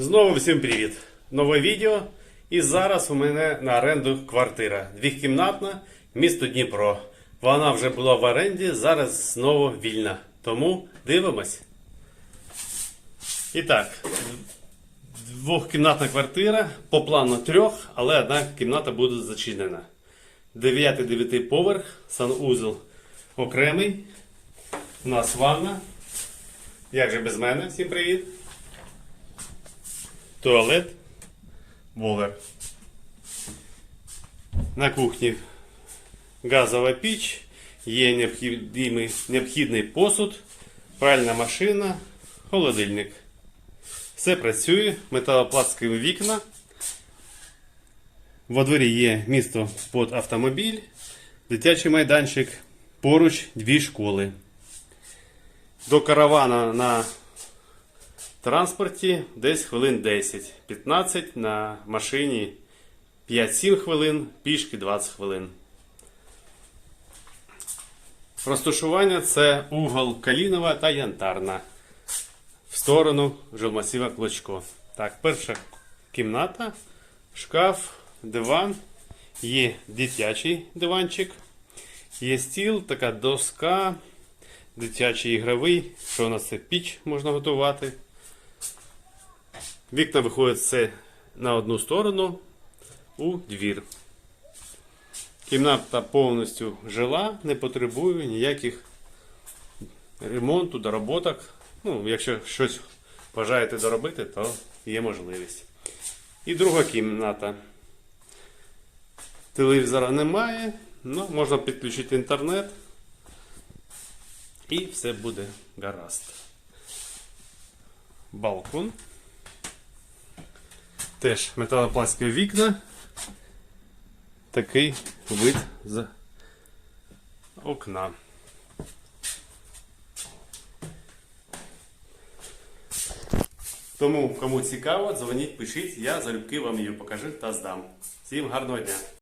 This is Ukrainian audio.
Знову всім привіт! Нове відео. І зараз у мене на оренду квартира. Двохкімнатна, місто Дніпро. Вона вже була в оренді, зараз знову вільна. Тому дивимось. І так, двохкімнатна квартира, по плану трьох, але одна кімната буде зачинена. 9-9 поверх, санузел окремий. У нас ванна. Як же без мене? Всім привіт туалет, волер. На кухні газова піч, є необхідний, необхідний посуд, пральна машина, холодильник. Все працює, металопластикові вікна. Во дворі є місто під автомобіль, дитячий майданчик, поруч дві школи. До каравана на транспорті десь хвилин 10-15, на машині 5-7 хвилин, пішки 20 хвилин. Розташування це угол Калінова та Янтарна. В сторону жилмасіва Клочко. Так, перша кімната, шкаф, диван, є дитячий диванчик, є стіл, така доска, дитячий ігровий, що у нас це піч можна готувати. Вікна виходять все на одну сторону у двір. Кімната повністю жила, не потребує ніяких ремонту, дороботок. Ну, якщо щось бажаєте доробити, то є можливість. І друга кімната. Телевізора немає, ну, можна підключити інтернет. І все буде гаразд. Балкон. Теж металопластикові вікна. Такий вид з окна. Тому, кому цікаво, дзвоніть, пишіть, я залюбки вам її покажу та здам. Всім гарного дня!